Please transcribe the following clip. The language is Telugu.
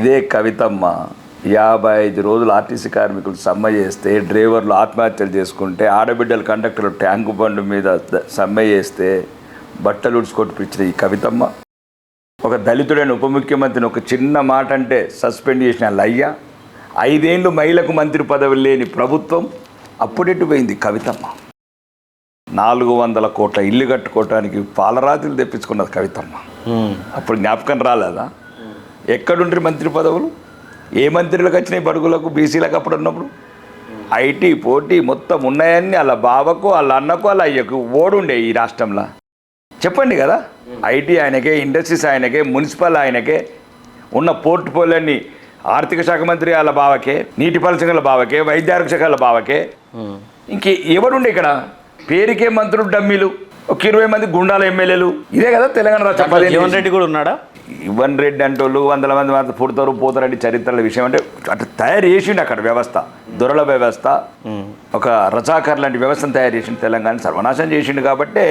ఇదే కవితమ్మ. యాభై ఐదు రోజులు ఆర్టీసీ కార్మికులు సమ్మె చేస్తే డ్రైవర్లు ఆత్మహత్యలు చేసుకుంటే ఆడబిడ్డలు కండక్టర్లు ట్యాంకు బండు మీద సమ్మె చేస్తే బట్టలు ఉడుచుకొట్టిపించిన ఈ కవితమ్మ. ఒక దళితుడైన ఉప ముఖ్యమంత్రిని ఒక చిన్న మాట అంటే సస్పెండ్ చేసిన లయ్య. ఐదేండ్లు మహిళకు మంత్రి పదవి లేని ప్రభుత్వం. అప్పుడెట్టు పోయింది కవితమ్మ? నాలుగు వందల కోట్ల ఇల్లు కట్టుకోవటానికి పాలరాతులు తెప్పించుకున్నది కవితమ్మ. అప్పుడు జ్ఞాపకం రాలేదా? ఎక్కడుండ్రి మంత్రి పదవులు? ఏ మంత్రులకు వచ్చినాయి బడుగులకు బీసీలకు అప్పుడు ఉన్నప్పుడు? ఐటీ పోటీ మొత్తం ఉన్నాయని వాళ్ళ బావకు వాళ్ళ అన్నకు వాళ్ళ అయ్యకు ఓడుండే ఈ రాష్ట్రంలో. చెప్పండి కదా. ఐటీ ఆయనకే ఇండస్ట్రీస్ ఆయనకే మున్సిపల్ ఆయనకే ఉన్న పోర్ట్ఫోలియోని ఆర్థిక శాఖ మంత్రి వాళ్ళ బావకే నీటిపారుదల శాఖల బావకే వైద్య ఆరోగ్య శాఖల బావకే. ఇంకే ఎవరుండే ఇక్కడ? పేరుకే మంత్రులు డమ్మీలు. ఒక ఇరవై మంది గుండాల ఎమ్మెల్యేలు. ఇదే కదా తెలంగాణ రాష్ట్రం జీవన్ రెడ్డి కూడా ఉన్నాడా? ఇవన్ రెడ్డి అంటోళ్ళు వందల మంది మంది పుడతారు పోతారండి చరిత్రల విషయం అంటే అట్లా తయారు చేసిండు అక్కడ వ్యవస్థ. దొరల వ్యవస్థ ఒక రజాకర్ లాంటి వ్యవస్థను తయారు చేసిండు తెలంగాణ. సర్వనాశనం చేసిండు కాబట్టే